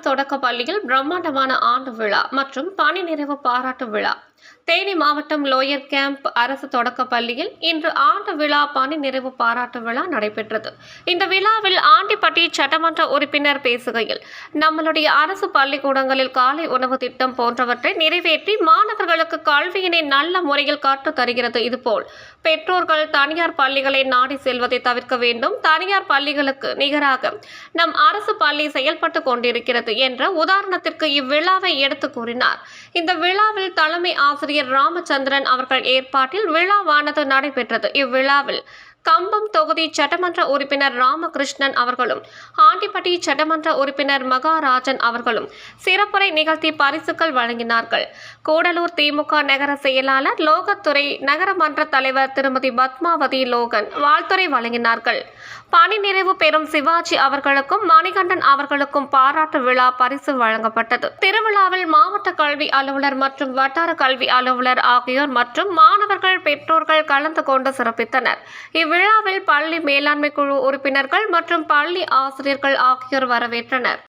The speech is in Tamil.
தொடக்க பள்ளியில் பிரம்மாண்டமான ஆண்டு விழா மற்றும் பணி நிறைவு பாராட்டு விழா. தேனி மாவட்டம் லோயர் கேம்ப் அரசு தொடக்க பள்ளியில் இன்று ஆண்டு விழா பணி நிறைவு பாராட்டு விழா நடைபெற்றது. இந்த விழாவில் ஆண்டிப்பட்டி சட்டமன்ற உறுப்பினர் பேசுகையில் நம்மளுடைய அரசு பள்ளிக்கூடங்களில் காலை உணவு திட்டம் போன்றவற்றை நிறைவேற்றி மாணவர்களுக்கு கல்வியினை நல்ல முறையில் கற்றுத் தருகிறது. இதுபோல் பெற்றோர்கள் தனியார் பள்ளிகளை நாடி செல்வதை தவிர்க்க வேண்டும். தனியார் பள்ளிகளுக்கு நிகராக நம் அரசு பள்ளி செயல்பட்டு கொண்டிருக்கிறது என்ற உதாரணத்திற்கு இவ்விழாவை எடுத்து கூறினார். இந்த விழாவில் தலைமை ஆசிரியர் ராமச்சந்திரன் அவர்கள் ஏற்பாட்டில் விழாவானது நடைபெற்றது. இவ்விழாவில் கம்பம் தொகுதி சட்டமன்ற உறுப்பினர் ராமகிருஷ்ணன் அவர்களும் ஆண்டிப்பட்டி சட்டமன்ற உறுப்பினர் மகாராஜன் அவர்களும் சிறப்புரை நிகழ்த்தி பரிசுகள் வழங்கினார்கள். கூடலூர் திமுக நகர செயலாளர் லோகத்துறை நகரமன்ற தலைவர் திருமதி பத்மாவதி லோகன் வாழ்த்துரை வழங்கினார்கள். பணி நிறைவு பெறும் சிவாஜி அவர்களுக்கும் மணிகண்டன் அவர்களுக்கும் பாராட்டு விழா பரிசு வழங்கப்பட்டது. திருவிழாவில் மாவட்ட கல்வி அலுவலர் மற்றும் வட்டார கல்வி அலுவலர் ஆகியோர் மற்றும் மாணவர்கள் பெற்றோர்கள் கலந்து கொண்டு சிறப்பித்தனர். இவ்விழாவில் பள்ளி மேலாண்மை குழு உறுப்பினர்கள் மற்றும் பள்ளி ஆசிரியர்கள் ஆகியோர் வரவேற்றனர்.